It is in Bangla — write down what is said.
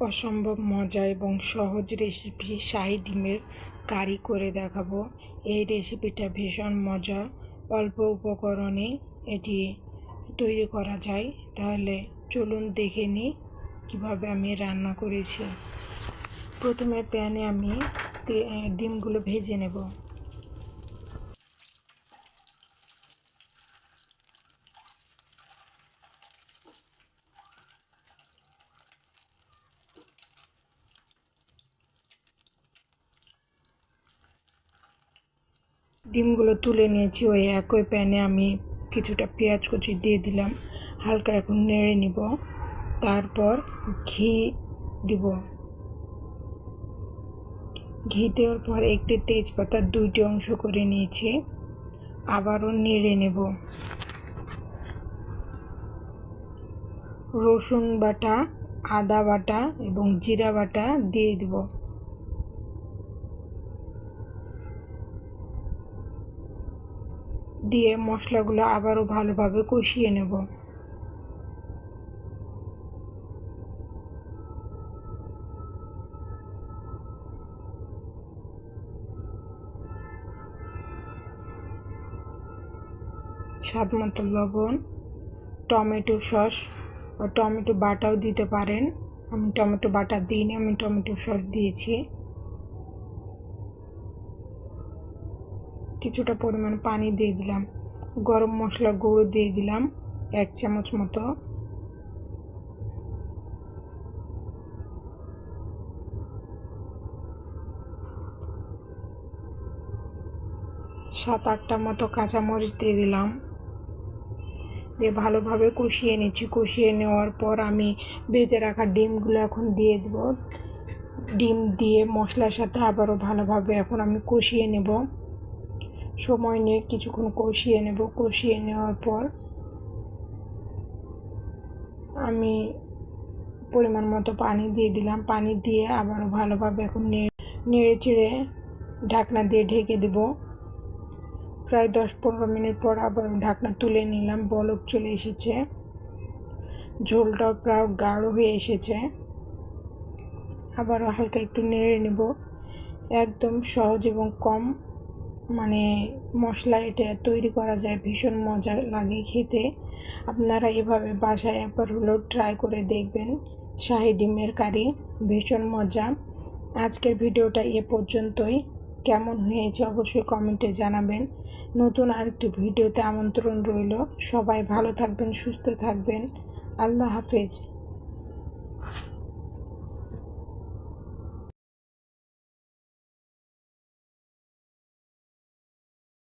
অসম্ভব মজা এবং সহজ রেসিপি শাহি ডিমের কারি করে দেখাবো। এই রেসিপিটা ভীষণ মজা। অল্প উপকরণে এটি তৈরি করা যায়। তাহলে চলুন দেখে নিই কীভাবে আমি রান্না করেছি। প্রথমে প্যানে আমি ডিমগুলো ভেজে নেব। ডিমগুলো তুলে নিয়েছি, ওই একই প্যানে আমি কিছুটা পেঁয়াজ কুচি দিয়ে দিলাম, হালকা এখন নেড়ে নিব, তারপর ঘি দিব। ঘি দেওয়ার পর একটি তেজপাতা দুইটি অংশ করে নিয়েছি, আবারও নেড়ে নেব। রসুন বাটা, আদা বাটা এবং জিরা বাটা দিয়ে দিব। দিয়ে মশলাগুলো আবারও ভালোভাবে কষিয়ে নেব। স্বাদ মতো লবণ, টমেটো সস বা টমেটো বাটাও দিতে পারেন। আমি টমেটো বাটা দিইনি, আমি টমেটো সস দিয়েছি। কিছুটা পরিমাণ পানি দিয়ে দিলাম। গরম মশলা গুঁড়ো দিয়ে দিলাম এক চামচ মতো। সাত আটটা মতো কাঁচামরিচ দিয়ে দিলাম। দিয়ে ভালোভাবে কষিয়ে নিচ্ছি। কষিয়ে নেওয়ার পর আমি বেজে রাখা ডিমগুলো এখন দিয়ে দেব। ডিম দিয়ে মশলার সাথে আবারও ভালোভাবে এখন আমি কষিয়ে নেব। সময় নিয়ে কিছুক্ষণ কষিয়ে নেব। কষিয়ে নেওয়ার পর আমি পরিমাণ মতো পানি দিয়ে দিলাম। পানি দিয়ে আবারও ভালোভাবে এখন নেড়ে চেড়ে ঢাকনা দিয়ে ঢেকে দেব। প্রায় দশ পনেরো মিনিট পর আবার ঢাকনা তুলে নিলাম। বলক চলে এসেছে। ঝোলটাও প্রায় গাঢ় হয়ে এসেছে। আবারও হালকা একটু নেড়ে নেব। একদম সহজ এবং কম মানে মশলা এটা তৈরি করা যায়, ভীষণ মজা লাগে খেতে। আপনারা এভাবে বাসায় একবার হলেও ট্রাই করে দেখবেন। শাহি ডিমের কারি, ভীষণ মজা। আজকের ভিডিওটা এ পর্যন্তই। কেমন হয়েছে অবশ্যই কমেন্টে জানাবেন। নতুন আরেকটি ভিডিওতে আমন্ত্রণ রইল। সবাই ভালো থাকবেন, সুস্থ থাকবেন। আল্লাহ হাফেজ।